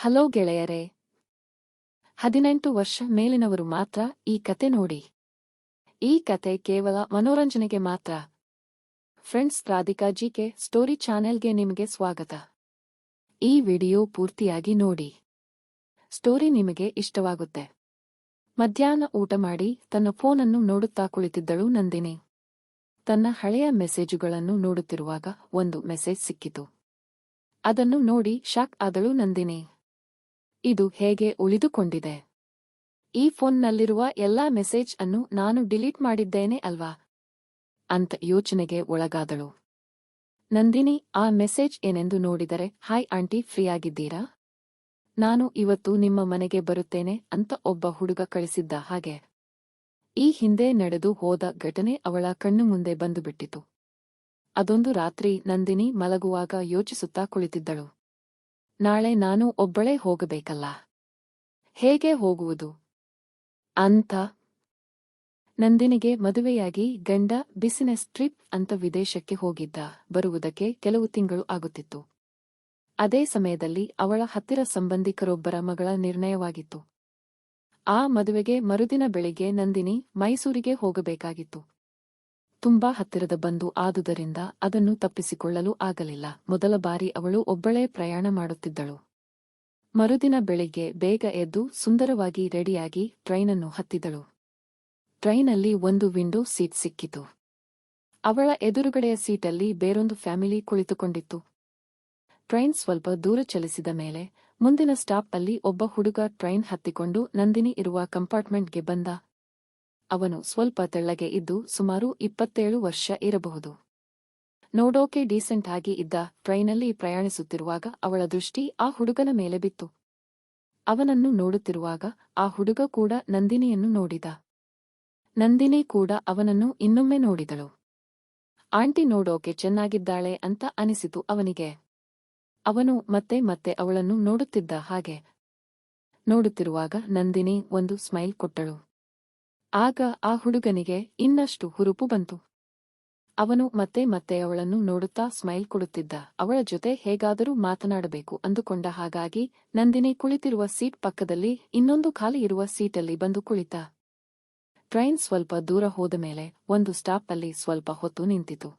Hello ಗೆಳೆಯರೇ. ಹದಿನೆಂಟು ವರ್ಷ ಮೇಲಿನವರು ಮಾತ್ರ ಈ ಕತೆ ನೋಡಿ. ಈ ಕತೆ ಕೇವಲ ಮನೋರಂಜನೆಗೆ ಮಾತ್ರ. ಫ್ರೆಂಡ್ಸ್, ರಾಧಿಕಾ ಜಿಕೆ ಸ್ಟೋರಿ ಚಾನೆಲ್ಗೆ ನಿಮಗೆ ಸ್ವಾಗತ. ಈ ವಿಡಿಯೋ ಪೂರ್ತಿಯಾಗಿ ನೋಡಿ. ಸ್ಟೋರಿ ನಿಮಗೆ ಇಷ್ಟವಾಗುತ್ತೆ. ಮಧ್ಯಾಹ್ನ ಊಟ ಮಾಡಿ ತನ್ನ ಫೋನನ್ನು ನೋಡುತ್ತಾ ಕುಳಿತಿದ್ದಳು ನಂದಿನಿ. ತನ್ನ ಹಳೆಯ ಮೆಸೇಜುಗಳನ್ನು ನೋಡುತ್ತಿರುವಾಗ ಒಂದು ಮೆಸೇಜ್ ಸಿಕ್ಕಿತು. ಅದನ್ನು ನೋಡಿ ಶಾಕ್ ಆದಳು ನಂದಿನಿ. ಇದು ಹೇಗೆ ಉಳಿದುಕೊಂಡಿದೆ? ಈ ಫೋನ್ನಲ್ಲಿರುವ ಎಲ್ಲಾ ಮೆಸೇಜ್ ಅನ್ನು ನಾನು ಡಿಲೀಟ್ ಮಾಡಿದ್ದೇನೆ ಅಲ್ವಾ? ಅಂತ ಯೋಚನೆಗೆ ಒಳಗಾದಳು. ನಂದಿನಿ, ಆ ಮೆಸೇಜ್ ಏನೆಂದು ನೋಡಿದರೆ, ಹಾಯ್ ಆಂಟಿ ಫ್ರೀಯಾಗಿದ್ದೀರಾ ನಾನು ಇವತ್ತು ನಿಮ್ಮ ಮನೆಗೆ ಬರುತ್ತೇನೆ ಅಂತ ಒಬ್ಬ ಹುಡುಗ ಕಳಿಸಿದ್ದ ಹಾಗೆ. ಈ ಹಿಂದೆ ನಡೆದು ಹೋದ ಘಟನೆ ಅವಳ ಕಣ್ಣು ಮುಂದೆ ಬಂದುಬಿಟ್ಟಿತು. ಅದೊಂದು ರಾತ್ರಿ ನಂದಿನಿ ಮಲಗುವಾಗ ಯೋಚಿಸುತ್ತಾ ಕುಳಿತಿದ್ದಳು. ನಾಳೆ ನಾನು ಒಬ್ಬಳೇ ಹೋಗಬೇಕಲ್ಲ? ಹೇಗೆ ಹೋಗುವುದು? ಅಂತ. ನಂದಿನಿಗೆ ಮದುವೆಯಾಗಿ ಗಂಡ ಬಿಸಿನೆಸ್ ಟ್ರಿಪ್ ಅಂತ ವಿದೇಶಕ್ಕೆ ಹೋಗಿದ್ದ. ಬರುವುದಕ್ಕೆ ಕೆಲವು ತಿಂಗಳು ಆಗುತ್ತಿತ್ತು. ಅದೇ ಸಮಯದಲ್ಲಿ ಅವಳ ಹತ್ತಿರ ಸಂಬಂಧಿಕರೊಬ್ಬರ ಮಗಳ ನಿರ್ಣಯವಾಗಿತ್ತು. ಆ ಮದುವೆಗೆ ಮರುದಿನ ಬೆಳಿಗ್ಗೆ ನಂದಿನಿ ಮೈಸೂರಿಗೆ ಹೋಗಬೇಕಾಗಿತ್ತು. ತುಂಬಾ ಹತ್ತಿರದ ಬಂದು ಆದುದರಿಂದ ಅದನ್ನು ತಪ್ಪಿಸಿಕೊಳ್ಳಲು ಆಗಲಿಲ್ಲ. ಮೊದಲ ಬಾರಿ ಅವಳು ಒಬ್ಬಳೇ ಪ್ರಯಾಣ ಮಾಡುತ್ತಿದ್ದಳು. ಮರುದಿನ ಬೆಳಿಗ್ಗೆ ಬೇಗ ಎದ್ದು ಸುಂದರವಾಗಿ ರೆಡಿಯಾಗಿ ಟ್ರೈನನ್ನು ಹತ್ತಿದಳು. ಟ್ರೈನಲ್ಲಿ ಒಂದು ವಿಂಡೋ ಸೀಟ್ ಸಿಕ್ಕಿತು. ಅವಳ ಎದುರುಗಡೆಯ ಸೀಟಲ್ಲಿ ಬೇರೊಂದು ಫ್ಯಾಮಿಲಿ ಕುಳಿತುಕೊಂಡಿತ್ತು. ಟ್ರೈನ್ ಸ್ವಲ್ಪ ದೂರ ಚಲಿಸಿದ ಮೇಲೆ ಮುಂದಿನ ಸ್ಟಾಪ್ ಅಲ್ಲಿ ಒಬ್ಬ ಹುಡುಗ ಟ್ರೈನ್ ಹತ್ತಿಕೊಂಡು ನಂದಿನಿ ಇರುವ ಕಂಪಾರ್ಟ್ಮೆಂಟ್ಗೆ ಬಂದ. ಅವನು ಸ್ವಲ್ಪ ತೆಳ್ಳಗೆ ಇದ್ದು ಸುಮಾರು ಇಪ್ಪತ್ತೇಳು ವರ್ಷ ಇರಬಹುದು. ನೋಡೋಕೆ ಡೀಸೆಂಟ್ ಆಗಿ ಇದ್ದ ಟ್ರೈನಲ್ಲಿ ಪ್ರಯಾಣಿಸುತ್ತಿರುವಾಗ ಅವಳ ದೃಷ್ಟಿ ಆ ಹುಡುಗನ ಮೇಲೆ ಬಿತ್ತು. ಅವನನ್ನು ನೋಡುತ್ತಿರುವಾಗ ಆ ಹುಡುಗ ಕೂಡ ನಂದಿನಿಯನ್ನು ನೋಡಿದ. ನಂದಿನಿ ಕೂಡ ಅವನನ್ನು ಇನ್ನೊಮ್ಮೆ ನೋಡಿದಳು. ಆಂಟಿ ನೋಡೋಕೆ ಚೆನ್ನಾಗಿದ್ದಾಳೆ ಅಂತ ಅನಿಸಿತು ಅವನಿಗೆ. ಅವನು ಮತ್ತೆ ಮತ್ತೆ ಅವಳನ್ನು ನೋಡುತ್ತಿದ್ದ ಹಾಗೆ. ನೋಡುತ್ತಿರುವಾಗ ನಂದಿನಿ ಒಂದು ಸ್ಮೈಲ್ ಕೊಟ್ಟಳು. ಆಗ ಆ ಹುಡುಗನಿಗೆ ಇನ್ನಷ್ಟು ಹುರುಪು ಬಂತು. ಅವನು ಮತ್ತೆ ಮತ್ತೆ ಅವಳನ್ನು ನೋಡುತ್ತಾ ಸ್ಮೈಲ್ ಕೊಡುತ್ತಿದ್ದ. ಅವಳ ಜೊತೆ ಹೇಗಾದರೂ ಮಾತನಾಡಬೇಕು ಅಂದುಕೊಂಡ ಹಾಗಾಗಿ ನಂದಿನಿ ಕುಳಿತಿರುವ ಸೀಟ್ ಪಕ್ಕದಲ್ಲಿ ಇನ್ನೊಂದು ಖಾಲಿ ಇರುವ ಸೀಟಲ್ಲಿ ಬಂದು ಕುಳಿತ. ಟ್ರೈನ್ ಸ್ವಲ್ಪ ದೂರ ಹೋದ ಮೇಲೆ ಒಂದು ಸ್ಟಾಪ್ ಅಲ್ಲಿ ಸ್ವಲ್ಪ ಹೊತ್ತು ನಿಂತಿತು.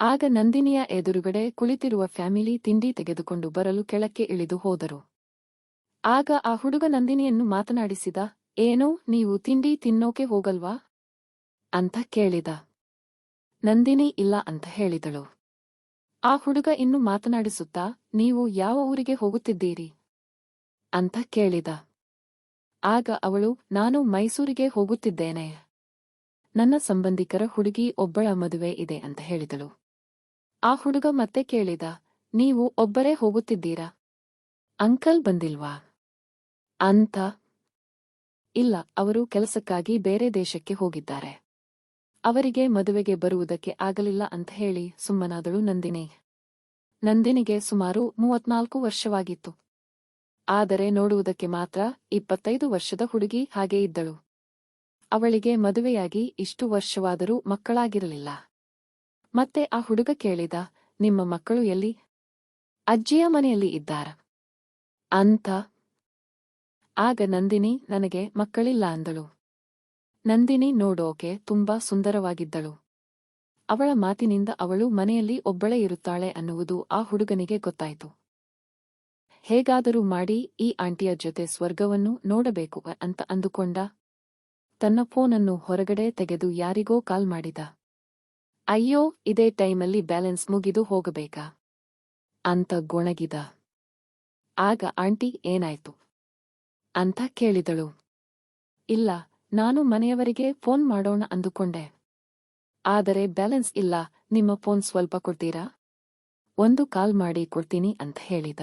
ಆಗ ನಂದಿನಿಯ ಎದುರುಗಡೆ ಕುಳಿತಿರುವ ಫ್ಯಾಮಿಲಿ ತಿಂಡಿ ತೆಗೆದುಕೊಂಡು ಬರಲು ಕೆಳಕ್ಕೆ ಇಳಿದು ಹೋದರು. ಆಗ ಆ ಹುಡುಗ ನಂದಿನಿಯನ್ನು ಮಾತನಾಡಿಸಿದ ಏನೋ ನೀವು ತಿಂಡಿ ತಿನ್ನೋಕೆ ಹೋಗಲ್ವಾ? ಅಂತ ಕೇಳಿದ. ನಂದಿನಿ ಇಲ್ಲ ಅಂತ ಹೇಳಿದಳು. ಆ ಹುಡುಗ ಇನ್ನು ಮಾತನಾಡಿಸುತ್ತಾ, ನೀವು ಯಾವ ಊರಿಗೆ ಹೋಗುತ್ತಿದ್ದೀರಿ? ಅಂತ ಕೇಳಿದ. ಆಗ ಅವಳು, ನಾನು ಮೈಸೂರಿಗೆ ಹೋಗುತ್ತಿದ್ದೇನೆ. ನನ್ನ ಸಂಬಂಧಿಕರ ಹುಡುಗಿ ಒಬ್ಬಳ ಮದುವೆ ಇದೆ ಅಂತ ಹೇಳಿದಳು. ಆ ಹುಡುಗ ಮತ್ತೆ ಕೇಳಿದ. ನೀವು ಒಬ್ಬರೇ ಹೋಗುತ್ತಿದ್ದೀರಾ? ಅಂಕಲ್ ಬಂದಿಲ್ವಾ? ಅಂತ ಇಲ್ಲ, ಅವರು ಕೆಲಸಕ್ಕಾಗಿ ಬೇರೆ ದೇಶಕ್ಕೆ ಹೋಗಿದ್ದಾರೆ. ಅವರಿಗೆ ಮದುವೆಗೆ ಬರುವುದಕ್ಕೆ ಆಗಲಿಲ್ಲ ಅಂತ ಹೇಳಿ ಸುಮ್ಮನಾದಳು ನಂದಿನಿ. ನಂದಿನಿಗೆ ಸುಮಾರು ಮೂವತ್ನಾಲ್ಕು ವರ್ಷವಾಗಿತ್ತು. ಆದರೆ ನೋಡುವುದಕ್ಕೆ ಮಾತ್ರ ಇಪ್ಪತ್ತೈದು ವರ್ಷದ ಹುಡುಗಿ ಹಾಗೆ ಇದ್ದಳು. ಅವಳಿಗೆ ಮದುವೆಯಾಗಿ ಇಷ್ಟು ವರ್ಷವಾದರೂ ಮಕ್ಕಳಾಗಿರಲಿಲ್ಲ. ಮತ್ತೆ ಆ ಹುಡುಗ ಕೇಳಿದ, ನಿಮ್ಮ ಮಕ್ಕಳು ಎಲ್ಲಿ? ಅಜ್ಜಿಯ ಮನೆಯಲ್ಲಿ ಇದ್ದಾರ? ಅಂತ ಆಗ ನಂದಿನಿ ನನಗೆ ಮಕ್ಕಳಿಲ್ಲ ಅಂದಳು. ನಂದಿನಿ ನೋಡೋಕೆ ತುಂಬಾ ಸುಂದರವಾಗಿದ್ದಳು. ಅವಳ ಮಾತಿನಿಂದ ಅವಳು ಮನೆಯಲ್ಲಿ ಒಬ್ಬಳೇ ಇರುತ್ತಾಳೆ ಅನ್ನುವುದು ಆ ಹುಡುಗನಿಗೆ ಗೊತ್ತಾಯಿತು. ಹೇಗಾದರೂ ಮಾಡಿ ಈ ಆಂಟಿಯ ಜೊತೆ ಸ್ವರ್ಗವನ್ನು ನೋಡಬೇಕು ಅಂತ ಅಂದುಕೊಂಡ. ತನ್ನ ಫೋನನ್ನು ಹೊರಗಡೆ ತೆಗೆದು ಯಾರಿಗೋ ಕಾಲ್ ಮಾಡಿದ. ಅಯ್ಯೋ, ಇದೇ ಟೈಮಲ್ಲಿ ಬ್ಯಾಲೆನ್ಸ್ ಮುಗಿದು ಹೋಗಬೇಕಾ? ಅಂತ ಗೊಣಗಿದ. ಆಗ ಆಂಟಿ ಏನಾಯ್ತು? ಅಂತ ಕೇಳಿದಳು. ಇಲ್ಲ, ನಾನು ಮನೆಯವರಿಗೆ ಫೋನ್ ಮಾಡೋಣ ಅಂದುಕೊಂಡೆ. ಆದರೆ ಬ್ಯಾಲೆನ್ಸ್ ಇಲ್ಲ, ನಿಮ್ಮ ಫೋನ್ ಸ್ವಲ್ಪ ಕೊಡ್ತೀರಾ? ಒಂದು ಕಾಲ್ ಮಾಡಿ ಕೊಡ್ತೀನಿ ಅಂತ ಹೇಳಿದ.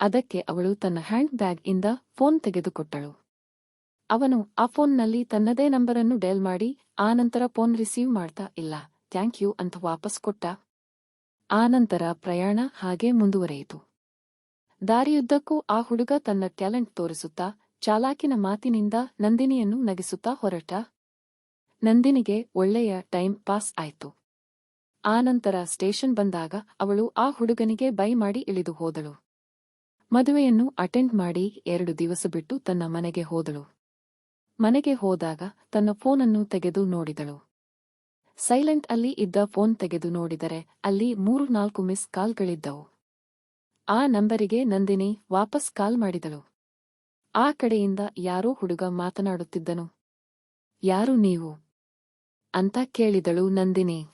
ಅದಕ್ಕೆ ಅವಳು ತನ್ನ ಹ್ಯಾಂಡ್ ಬ್ಯಾಗ್ ಇಂದ ಫೋನ್ ತೆಗೆದುಕೊಟ್ಟಳು. ಅವನು ಆ ಫೋನ್ನಲ್ಲಿ ತನ್ನದೇ ನಂಬರನ್ನು ಡಯಲ್ ಮಾಡಿ ಆನಂತರ ಫೋನ್ ರಿಸೀವ್ ಮಾಡ್ತಾ, ಇಲ್ಲ, ಥ್ಯಾಂಕ್ ಯು ಅಂತ ವಾಪಸ್ ಕೊಟ್ಟ. ಆನಂತರ ಪ್ರಯಾಣ ಹಾಗೆ ಮುಂದುವರೆಯಿತು. ದಾರಿಯುದ್ದಕ್ಕೂ ಆ ಹುಡುಗ ತನ್ನ ಟ್ಯಾಲೆಂಟ್ ತೋರಿಸುತ್ತಾ, ಚಾಲಾಕಿನ ಮಾತಿನಿಂದ ನಂದಿನಿಯನ್ನು ನಗಿಸುತ್ತಾ ಹೊರಟ. ನಂದಿನಿಗೆ ಒಳ್ಳೆಯ ಟೈಮ್ ಪಾಸ್ ಆಯ್ತು. ಆನಂತರ ಸ್ಟೇಷನ್ ಬಂದಾಗ ಅವಳು ಆ ಹುಡುಗನಿಗೆ ಬೈ ಮಾಡಿ ಇಳಿದು ಹೋದಳು. ಮದುವೆಯನ್ನು ಅಟೆಂಡ್ ಮಾಡಿ ಎರಡು ದಿವಸ ಬಿಟ್ಟು ತನ್ನ ಮನೆಗೆ ಹೋದಳು. ಮನೆಗೆ ಹೋದಾಗ ತನ್ನ ಫೋನನ್ನು ತೆಗೆದು ನೋಡಿದಳು. ಸೈಲೆಂಟ್ ಅಲ್ಲಿ ಇದ್ದ ಫೋನ್ ತೆಗೆದು ನೋಡಿದರೆ ಅಲ್ಲಿ ಮೂರು ನಾಲ್ಕು ಮಿಸ್ ಕಾಲ್ಗಳಿದ್ದವು. ಆ ನಂಬರಿಗೆ ನಂದಿನಿ ವಾಪಸ್ ಕಾಲ್ ಮಾಡಿದಳು. ಆ ಕಡೆಯಿಂದ ಯಾರೋ ಹುಡುಗ ಮಾತನಾಡುತ್ತಿದ್ದನು. ಯಾರು ನೀವು ಅಂತ ಕೇಳಿದಳು ನಂದಿನಿ.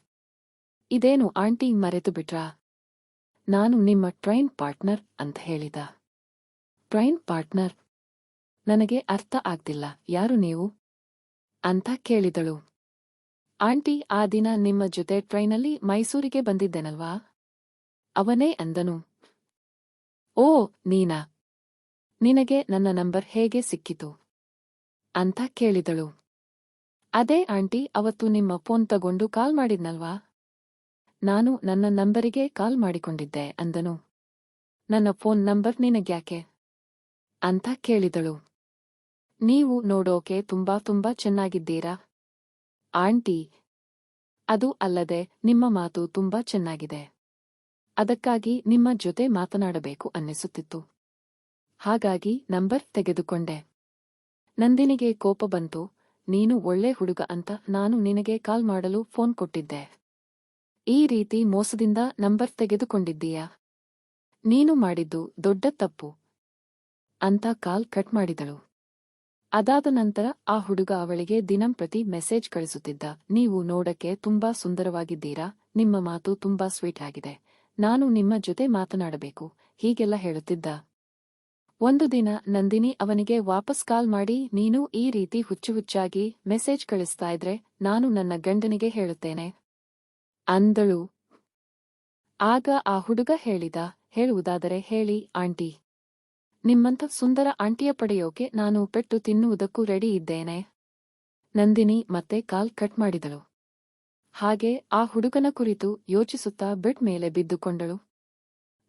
ಇದೇನು ಆಂಟಿ ಮರೆತು ಬಿಟ್ರಾ? ನಾನು ನಿಮ್ಮ ಟ್ರೈನ್ ಪಾರ್ಟ್ನರ್ ಅಂತ ಹೇಳಿದ. Train partner? ನನಗೆ ಅರ್ಥ ಆಗ್ತಿಲ್ಲ, ಯಾರು ನೀವು ಅಂತ ಕೇಳಿದಳು. ಆಂಟಿ, ಆ ದಿನ ನಿಮ್ಮ ಜೊತೆ ಟ್ರೈನಲ್ಲಿ ಮೈಸೂರಿಗೆ ಬಂದಿದ್ದೆನಲ್ವಾ? ಅವನೇ ಅಂದನು. ಓ, ನೀನಾ. ನಿನಗೆ ನನ್ನ ನಂಬರ್ ಹೇಗೆ ಸಿಕ್ಕಿತು? ಅಂತ ಕೇಳಿದಳು. ಅದೇ ಆಂಟಿ, ಅವತ್ತು ನಿಮ್ಮ ಫೋನ್ ತಗೊಂಡು ಕಾಲ್ ಮಾಡಿದ್ನಲ್ವಾ? ನಾನು ನನ್ನ ನಂಬರಿಗೆ ಕಾಲ್ ಮಾಡಿಕೊಂಡಿದ್ದೆ, ಅಂದನು. ನನ್ನ ಫೋನ್ ನಂಬರ್ ನಿನಗ್ಯಾಕೆ? ಅಂತ ಕೇಳಿದಳು. ನೀವು ನೋಡೋಕೆ ತುಂಬಾ ತುಂಬಾ ಚೆನ್ನಾಗಿದ್ದೀರಾ? ಆಂಟಿ, ಅದು ಅಲ್ಲದೆ ನಿಮ್ಮ ಮಾತು ತುಂಬಾ ಚೆನ್ನಾಗಿದೆ. ಅದಕ್ಕಾಗಿ ನಿಮ್ಮ ಜೊತೆ ಮಾತನಾಡಬೇಕು ಅನ್ನಿಸುತ್ತಿತ್ತು. ಹಾಗಾಗಿ ನಂಬರ್ ತೆಗೆದುಕೊಂಡೆ. ನಂದಿನಿಗೆ ಕೋಪ ಬಂತು, ನೀನು ಒಳ್ಳೆ ಹುಡುಗ ಅಂತ ನಾನು ನಿನಗೆ ಕಾಲ್ ಮಾಡಲು ಫೋನ್ ಕೊಟ್ಟಿದ್ದೆ. ಈ ರೀತಿ ಮೋಸದಿಂದ ನಂಬರ್ ತೆಗೆದುಕೊಂಡಿದ್ದೀಯಾ? ನೀನು ಮಾಡಿದ್ದು ದೊಡ್ಡ ತಪ್ಪು, ಅಂತ ಕಾಲ್ ಕಟ್ ಮಾಡಿದಳು. ಅದಾದ ನಂತರ ಆ ಹುಡುಗ ಅವಳಿಗೆ ದಿನಂಪ್ರತಿ ಮೆಸೇಜ್ ಕಳಿಸುತ್ತಿದ್ದ, ನೀವು ನೋಡಕ್ಕೆ ತುಂಬಾ ಸುಂದರವಾಗಿದ್ದೀರಾ, ನಿಮ್ಮ ಮಾತು ತುಂಬಾ ಸ್ವೀಟ್ ಆಗಿದೆ ನಾನು ನಿಮ್ಮ ಜೊತೆ ಮಾತನಾಡಬೇಕು. ಹೀಗೆಲ್ಲ ಹೇಳುತ್ತಿದ್ದ. ಒಂದು ದಿನ ನಂದಿನಿ ಅವನಿಗೆ ವಾಪಸ್ ಕಾಲ್ ಮಾಡಿ, ನೀನು ಈ ರೀತಿ ಹುಚ್ಚು ಹುಚ್ಚಾಗಿ ಮೆಸೇಜ್ ಕಳಿಸ್ತಾ ಇದ್ರೆ ನಾನು ನನ್ನ ಗಂಡನಿಗೆ ಹೇಳುತ್ತೇನೆ. ಅಂದಳು. ಆಗ ಆ ಹುಡುಗ ಹೇಳಿದ, ಹೇಳುವುದಾದರೆ ಹೇಳಿ, ಆಂಟಿ. ನಿಮ್ಮಂಥ ಸುಂದರ ಆಂಟಿಯ ಪಡೆಯೋಕೆ ನಾನು ಪೆಟ್ಟು ತಿನ್ನುವುದಕ್ಕೂ ರೆಡಿ ಇದ್ದೇನೆ. ನಂದಿನಿ ಮತ್ತೆ ಕಾಲ್ ಕಟ್ ಮಾಡಿದಳು. ಹಾಗೆ ಆ ಹುಡುಗನ ಕುರಿತು ಯೋಚಿಸುತ್ತಾ ಬೆಡ್ ಮೇಲೆ ಬಿದ್ದುಕೊಂಡಳು.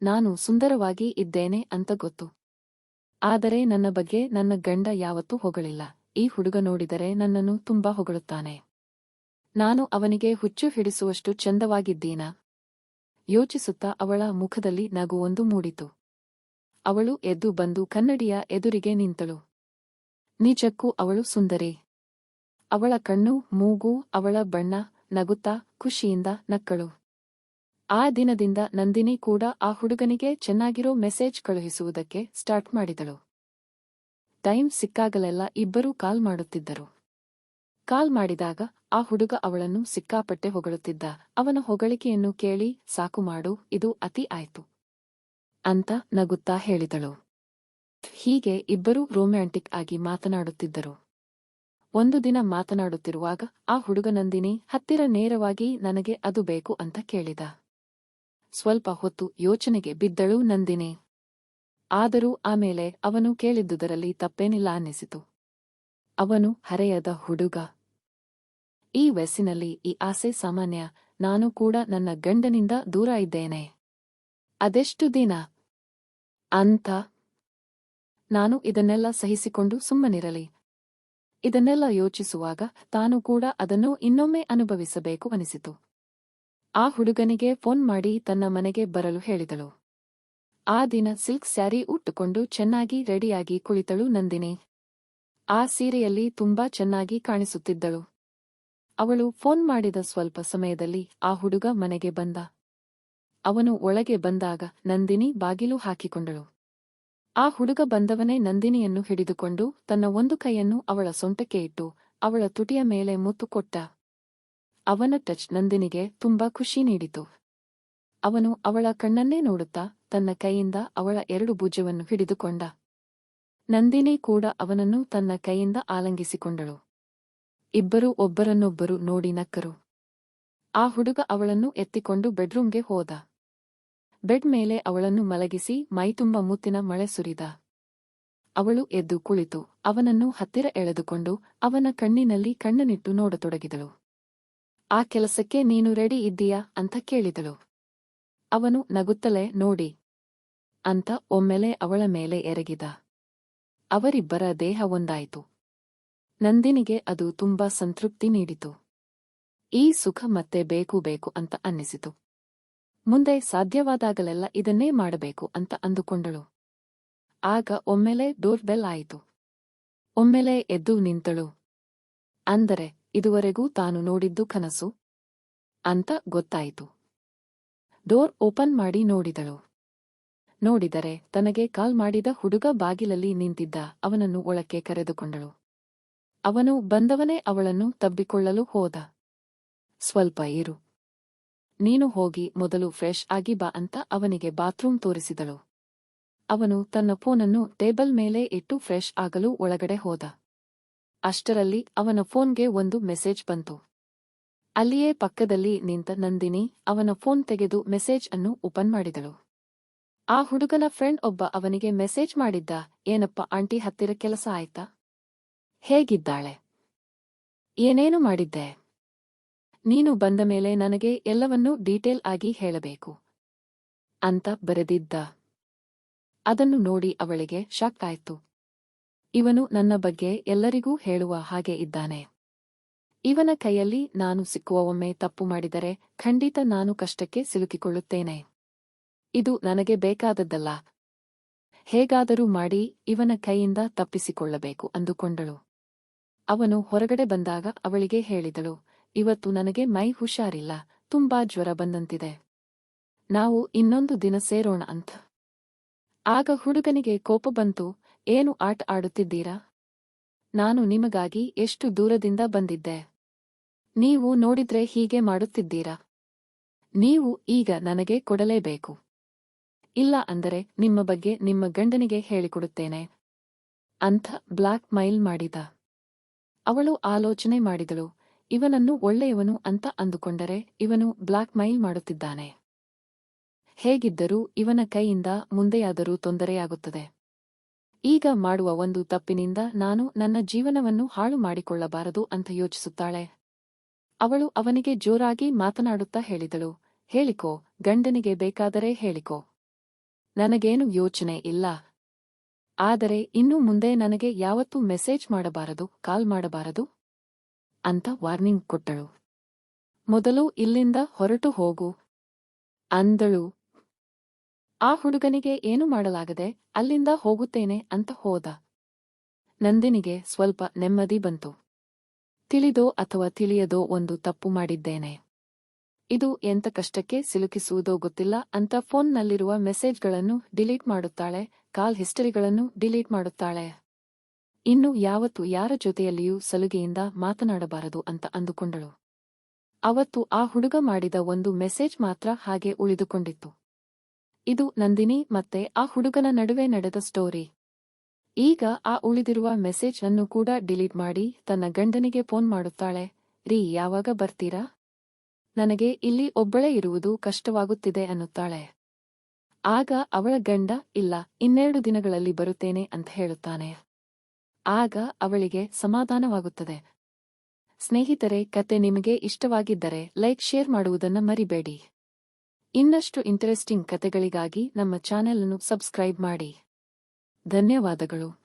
ನಾನು ಸುಂದರವಾಗಿ ಇದ್ದೇನೆ ಅಂತ ಗೊತ್ತು. ಆದರೆ ನನ್ನ ಬಗ್ಗೆ ನನ್ನ ಗಂಡ ಯಾವತ್ತೂ ಹೊಗಳಿಲ್ಲ. ಈ ಹುಡುಗ ನೋಡಿದರೆ ನನ್ನನ್ನು ತುಂಬಾ ಹೊಗಳುತ್ತಾನೆ. ನಾನು ಅವನಿಗೆ ಹುಚ್ಚು ಹಿಡಿಸುವಷ್ಟು ಚಂದವಾಗಿದ್ದೀನಾ? ಯೋಚಿಸುತ್ತಾ ಅವಳ ಮುಖದಲ್ಲಿ ನಗುವೊಂದು ಮೂಡಿತು. ಅವಳು ಎದ್ದು ಬಂದು ಕನ್ನಡಿಯ ಎದುರಿಗೆ ನಿಂತಳು. ನಿಜಕ್ಕೂ ಅವಳು ಸುಂದರಿ. ಅವಳ ಕಣ್ಣು, ಮೂಗು, ಅವಳ ಬಣ್ಣ ನಗುತ್ತಾ ಖುಷಿಯಿಂದ ನಕ್ಕಳು. ಆ ದಿನದಿಂದ ನಂದಿನಿ ಕೂಡ ಆ ಹುಡುಗನಿಗೆ ಚೆನ್ನಾಗಿರೋ ಮೆಸೇಜ್ ಕಳುಹಿಸುವುದಕ್ಕೆ ಸ್ಟಾರ್ಟ್ ಮಾಡಿದಳು. ಟೈಮ್ ಸಿಕ್ಕಾಗಲೆಲ್ಲ ಇಬ್ಬರೂ ಕಾಲ್ ಮಾಡುತ್ತಿದ್ದರು. ಕಾಲ್ ಮಾಡಿದಾಗ ಆ ಹುಡುಗ ಅವಳನ್ನು ಸಿಕ್ಕಾಪಟ್ಟೆ ಹೊಗಳುತ್ತಿದ್ದ. ಅವನ ಹೊಗಳಿಕೆಯನ್ನು ಕೇಳಿ, ಸಾಕು ಮಾಡು, ಇದು ಅತಿ ಆಯ್ತು ಅಂತ ನಗುತ್ತಾ ಹೇಳಿದಳು. ಹೀಗೆ ಇಬ್ಬರೂ ರೊಮ್ಯಾಂಟಿಕ್ ಆಗಿ ಮಾತನಾಡುತ್ತಿದ್ದರು. ಒಂದು ದಿನ ಮಾತನಾಡುತ್ತಿರುವಾಗ, ಆ ಹುಡುಗ ನಂದಿನಿ, ಹತ್ತಿರ ನೇರವಾಗಿ ನನಗೆ ಅದು ಬೇಕು ಅಂತ ಕೇಳಿದ. ಸ್ವಲ್ಪ ಹೊತ್ತು ಯೋಚನೆಗೆ ಬಿದ್ದಳು ನಂದಿನಿ. ಆದರೂ ಆಮೇಲೆ ಅವನು ಕೇಳಿದ್ದುದರಲ್ಲಿ ತಪ್ಪೇನಿಲ್ಲ ಅನ್ನಿಸಿತು. ಅವನು ಹರೆಯದ ಹುಡುಗ. ಈ ವಯಸ್ಸಿನಲ್ಲಿ ಈ ಆಸೆ ಸಾಮಾನ್ಯ, ನಾನು ಕೂಡ ನನ್ನ ಗಂಡನಿಂದ ದೂರ ಇದ್ದೇನೆ. ಅದೆಷ್ಟು ದಿನ? ಅಂತ. ನಾನು ಇದನ್ನೆಲ್ಲ ಸಹಿಸಿಕೊಂಡು ಸುಮ್ಮನಿರಲಿ. ಇದನ್ನೆಲ್ಲ ಯೋಚಿಸುವಾಗ ತಾನು ಕೂಡ ಅದನ್ನು ಇನ್ನೊಮ್ಮೆ ಅನುಭವಿಸಬೇಕು ಅನಿಸಿತು. ಆ ಹುಡುಗನಿಗೆ ಫೋನ್ ಮಾಡಿ ತನ್ನ ಮನೆಗೆ ಬರಲು ಹೇಳಿದಳು. ಆ ದಿನ ಸಿಲ್ಕ್ ಸ್ಯಾರಿ ಉಟ್ಟುಕೊಂಡು ಚೆನ್ನಾಗಿ ರೆಡಿಯಾಗಿ ಕುಳಿತಳು ನಂದಿನಿ. ಆ ಸೀರೆಯಲ್ಲಿ ತುಂಬಾ ಚೆನ್ನಾಗಿ ಕಾಣಿಸುತ್ತಿದ್ದಳು. ಅವಳು ಫೋನ್ ಮಾಡಿದ ಸ್ವಲ್ಪ ಸಮಯದಲ್ಲಿ ಆ ಹುಡುಗ ಮನೆಗೆ ಬಂದ. ಅವನು ಒಳಗೆ ಬಂದಾಗ ನಂದಿನಿ ಬಾಗಿಲು ಹಾಕಿಕೊಂಡಳು. ಆ ಹುಡುಗ ಬಂದವನೇ ನಂದಿನಿಯನ್ನು ಹಿಡಿದುಕೊಂಡು ತನ್ನ ಒಂದು ಕೈಯನ್ನು ಅವಳ ಸೊಂಟಕ್ಕೆ ಇಟ್ಟು ಅವಳ ತುಟಿಯ ಮೇಲೆ ಮುತ್ತು ಕೊಟ್ಟ. ಅವನ ಟಚ್ ನಂದಿನಿಗೆ ತುಂಬಾ ಖುಷಿ ನೀಡಿತು. ಅವನು ಅವಳ ಕಣ್ಣನ್ನೇ ನೋಡುತ್ತಾ ತನ್ನ ಕೈಯಿಂದ ಅವಳ ಎರಡು ಭುಜವನ್ನು ಹಿಡಿದುಕೊಂಡ. ನಂದಿನಿ ಕೂಡ ಅವನನ್ನು ತನ್ನ ಕೈಯಿಂದ ಆಲಂಗಿಸಿಕೊಂಡಳು. ಇಬ್ಬರೂ ಒಬ್ಬರನ್ನೊಬ್ಬರು ನೋಡಿ ನಕ್ಕರು. ಆ ಹುಡುಗ ಅವಳನ್ನು ಎತ್ತಿಕೊಂಡು ಬೆಡ್ರೂಮ್ಗೆ ಹೋದ. ಬೆಡ್ ಮೇಲೆ ಅವಳನ್ನು ಮಲಗಿಸಿ ಮೈತುಂಬ ಮುತ್ತಿನ ಮಳೆ ಸುರಿದ. ಅವಳು ಎದ್ದು ಕುಳಿತು, ಅವನನ್ನು ಹತ್ತಿರ ಎಳೆದುಕೊಂಡು ಅವನ ಕಣ್ಣಿನಲ್ಲಿ ಕಣ್ಣನಿಟ್ಟು ನೋಡತೊಡಗಿದಳು. ಆ ಕೆಲಸಕ್ಕೆ ನೀನು ರೆಡಿ ಇದ್ದೀಯಾ? ಅಂತ ಕೇಳಿದಳು. ಅವನು ನಗುತ್ತಲೇ, ನೋಡಿ, ಅಂತ ಒಮ್ಮೆಲೆ ಅವಳ ಮೇಲೆ ಎರಗಿದ. ಅವರಿಬ್ಬರ ದೇಹ ಒಂದಾಯಿತು. ನಂದಿನಿಗೆ ಅದು ತುಂಬಾ ಸಂತೃಪ್ತಿ ನೀಡಿತು. ಈ ಸುಖ ಮತ್ತೆ ಬೇಕು ಬೇಕು ಅಂತ ಅನ್ನಿಸಿತು. ಮುಂದೆ ಸಾಧ್ಯವಾದಾಗಲೆಲ್ಲ ಇದನ್ನೇ ಮಾಡಬೇಕು ಅಂತ ಅಂದುಕೊಂಡಳು. ಆಗ ಒಮ್ಮೆಲೆ ಡೋರ್ ಬೆಲ್ ಆಯಿತು. ಒಮ್ಮೆಲೆ ಎದ್ದು ನಿಂತಳು. ಅಂದರೆ, ಇದುವರೆಗೂ ತಾನು ನೋಡಿದ್ದು ಕನಸು? ಅಂತ ಗೊತ್ತಾಯಿತು. ಡೋರ್ ಓಪನ್ ಮಾಡಿ ನೋಡಿದಳು. ನೋಡಿದರೆ, ತನಗೆ ಕಾಲ್ ಮಾಡಿದ ಹುಡುಗ ಬಾಗಿಲಲ್ಲಿ ನಿಂತಿದ್ದ ಅವನನ್ನು ಒಳಕ್ಕೆ ಕರೆದುಕೊಂಡಳು. ಅವನು ಬಂದವನೇ ಅವಳನ್ನು ತಬ್ಬಿಕೊಳ್ಳಲು ಹೋದ. ಸ್ವಲ್ಪ ಇರು. ನೀನು ಹೋಗಿ ಮೊದಲು ಫ್ರೆಶ್ ಆಗಿ ಬಾ ಅಂತ ಅವನಿಗೆ ಬಾತ್ರೂಮ್ ತೋರಿಸಿದಳು. ಅವನು ತನ್ನ ಫೋನನ್ನು ಟೇಬಲ್ ಮೇಲೆ ಇಟ್ಟು ಫ್ರೆಶ್ ಆಗಲು ಒಳಗಡೆ ಹೋದ. ಅಷ್ಟರಲ್ಲಿ ಅವನ ಫೋನ್ಗೆ ಒಂದು ಮೆಸೇಜ್ ಬಂತು. ಅಲ್ಲಿಯೇ ಪಕ್ಕದಲ್ಲಿ ನಿಂತ ನಂದಿನಿ ಅವನ ಫೋನ್ ತೆಗೆದು ಮೆಸೇಜ್ ಅನ್ನು ಓಪನ್ ಮಾಡಿದಳು. ಆ ಹುಡುಗನ ಫ್ರೆಂಡ್ ಒಬ್ಬ ಅವನಿಗೆ ಮೆಸೇಜ್ ಮಾಡಿದ್ದ, ಏನಪ್ಪ ಆಂಟಿ ಹತ್ತಿರ ಕೆಲಸ ಆಯ್ತಾ? ಹೇಗಿದ್ದಾಳೆ? ಏನೇನು ಮಾಡಿದ್ದೆ? ನೀನು ಬಂದ ಮೇಲೆ ನನಗೆ ಎಲ್ಲವನ್ನೂ ಡೀಟೇಲ್ ಆಗಿ ಹೇಳಬೇಕು. ಅಂತ ಬರೆದಿದ್ದ. ಅದನ್ನು ನೋಡಿ ಅವಳಿಗೆ ಶಾಕ್ ಆಯ್ತು. ಇವನು ನನ್ನ ಬಗ್ಗೆ ಎಲ್ಲರಿಗೂ ಹೇಳುವ ಹಾಗೆ ಇದ್ದಾನೆ. ಇವನ ಕೈಯಲ್ಲಿ ನಾನು ಸಿಕ್ಕುವ ಒಮ್ಮೆ ತಪ್ಪು ಮಾಡಿದರೆ ಖಂಡಿತ ನಾನು ಕಷ್ಟಕ್ಕೆ ಸಿಲುಕಿಕೊಳ್ಳುತ್ತೇನೆ. ಇದು ನನಗೆ ಬೇಕಾದದ್ದಲ್ಲ. ಹೇಗಾದರೂ ಮಾಡಿ ಇವನ ಕೈಯಿಂದ ತಪ್ಪಿಸಿಕೊಳ್ಳಬೇಕು ಅಂದುಕೊಂಡಳು. ಅವನು ಹೊರಗಡೆ ಬಂದಾಗ ಅವಳಿಗೆ ಹೇಳಿದಳು ಇವತ್ತು ನನಗೆ ಮೈ ಹುಷಾರಿಲ್ಲ, ತುಂಬಾ ಜ್ವರ ಬಂದಂತಿದೆ. ನಾವು ಇನ್ನೊಂದು ದಿನ ಸೇರೋಣ ಅಂತ. ಆಗ ಹುಡುಗನಿಗೆ ಕೋಪ ಬಂತು, ಏನು ಆಟ ಆಡುತ್ತಿದ್ದೀರಾ? ನಾನು ನಿಮಗಾಗಿ ಎಷ್ಟು ದೂರದಿಂದ ಬಂದಿದ್ದೆ? ನೀವು ನೋಡಿದ್ರೆ ಹೀಗೆ ಮಾಡುತ್ತಿದ್ದೀರಾ? ನೀವು ಈಗ ನನಗೆ ಕೊಡಲೇಬೇಕು. ಇಲ್ಲ ಅಂದರೆ ನಿಮ್ಮ ಬಗ್ಗೆ ನಿಮ್ಮ ಗಂಡನಿಗೆ ಹೇಳಿಕೊಡುತ್ತೇನೆ. ಅಂತ ಬ್ಲ್ಯಾಕ್ ಮೈಲ್ ಮಾಡಿದ. ಅವಳು ಆಲೋಚನೆ ಮಾಡಿದಳು ಇವನನ್ನು ಒಳ್ಳೆಯವನು ಅಂತ ಅಂದುಕೊಂಡರೆ ಇವನು ಬ್ಲಾಕ್ ಮೈಲ್ ಮಾಡುತ್ತಿದ್ದಾನೆ. ಹೇಗಿದ್ದರೂ ಇವನ ಕೈಯಿಂದ ಮುಂದೆಯಾದರೂ ತೊಂದರೆಯಾಗುತ್ತದೆ. ಈಗ ಮಾಡುವ ಒಂದು ತಪ್ಪಿನಿಂದ ನಾನು ನನ್ನ ಜೀವನವನ್ನು ಹಾಳು ಮಾಡಿಕೊಳ್ಳಬಾರದು ಅಂತ ಯೋಚಿಸುತ್ತಾಳೆ. ಅವಳು ಅವನಿಗೆ ಜೋರಾಗಿ ಮಾತನಾಡುತ್ತಾ ಹೇಳಿದಳು, ಹೇಳಿಕೋ, ಗಂಡನಿಗೆ ಬೇಕಾದರೆ ಹೇಳಿಕೋ. ನನಗೇನು ಯೋಚನೆ ಇಲ್ಲ. ಆದರೆ ಇನ್ನು ಮುಂದೆ ನನಗೆ ಯಾವತ್ತೂ ಮೆಸೇಜ್ ಮಾಡಬಾರದು, ಕಾಲ್ ಮಾಡಬಾರದು. ಅಂತ ವಾರ್ನಿಂಗ್ ಕೊಟ್ಟಳು. ಮೊದಲು ಇಲ್ಲಿಂದ ಹೊರಟು ಹೋಗು. ಅಂದಳು. ಆ ಹುಡುಗನಿಗೆ ಏನು ಮಾಡಲಾಗದೆ ಅಲ್ಲಿಂದ ಹೋಗುತ್ತೇನೆ ಅಂತ ಹೋದ. ನಂದಿನಿಗೆ ಸ್ವಲ್ಪ ನೆಮ್ಮದಿ ಬಂತು. ತಿಳಿದೋ ಅಥವಾ ತಿಳಿಯದೋ ಒಂದು ತಪ್ಪು ಮಾಡಿದ್ದೇನೆ. ಇದು ಎಂತ ಕಷ್ಟಕ್ಕೆ ಸಿಲುಕಿಸುವುದೋ ಗೊತ್ತಿಲ್ಲ ಅಂತ ಫೋನ್ನಲ್ಲಿರುವ ಮೆಸೇಜ್ಗಳನ್ನು ಡಿಲೀಟ್ ಮಾಡುತ್ತಾಳೆ, ಕಾಲ್ ಹಿಸ್ಟರಿಗಳನ್ನು ಡಿಲೀಟ್ ಮಾಡುತ್ತಾಳೆ. ಇನ್ನು ಯಾವತ್ತು ಯಾರ ಜೊತೆಯಲ್ಲಿಯೂ ಸಲುಗೆಯಿಂದ ಮಾತನಾಡಬಾರದು ಅಂತ ಅಂದುಕೊಂಡಳು. ಅವತ್ತು ಆ ಹುಡುಗ ಮಾಡಿದ ಒಂದು ಮೆಸೇಜ್ ಮಾತ್ರ ಹಾಗೆ ಉಳಿದುಕೊಂಡಿತ್ತು. ಇದು ನಂದಿನಿ ಮತ್ತೆ ಆ ಹುಡುಗನ ನಡುವೆ ನಡೆದ ಸ್ಟೋರಿ. ಈಗ ಆ ಉಳಿದಿರುವ ಮೆಸೇಜ್ ಅನ್ನು ಕೂಡ ಡಿಲೀಟ್ ಮಾಡಿ ತನ್ನ ಗಂಡನಿಗೆ ಫೋನ್ ಮಾಡುತ್ತಾಳೆ, ರೀ ಯಾವಾಗ ಬರ್ತೀರಾ? ನನಗೆ ಇಲ್ಲಿ ಒಬ್ಬಳೇ ಇರುವುದು ಕಷ್ಟವಾಗುತ್ತಿದೆ ಅನ್ನುತ್ತಾಳೆ. ಆಗ ಅವಳ ಗಂಡ, ಇಲ್ಲ, ಇನ್ನೆರಡು ದಿನಗಳಲ್ಲಿ ಬರುತ್ತೇನೆ ಅಂತ ಹೇಳುತ್ತಾನೆ. ಆಗ ಅವಳಿಗೆ ಸಮಾಧಾನವಾಗುತ್ತದೆ. ಸ್ನೇಹಿತರೆ, ಕತೆ ನಿಮಗೆ ಇಷ್ಟವಾಗಿದ್ದರೆ ಲೈಕ್, ಶೇರ್ ಮಾಡುವುದನ್ನು ಮರಿಬೇಡಿ. ಇನ್ನಷ್ಟು ಇಂಟರೆಸ್ಟಿಂಗ್ ಕತೆಗಳಿಗಾಗಿ ನಮ್ಮ ಚಾನೆಲ್ ಅನ್ನು ಸಬ್ಸ್ಕ್ರೈಬ್ ಮಾಡಿ. ಧನ್ಯವಾದಗಳು.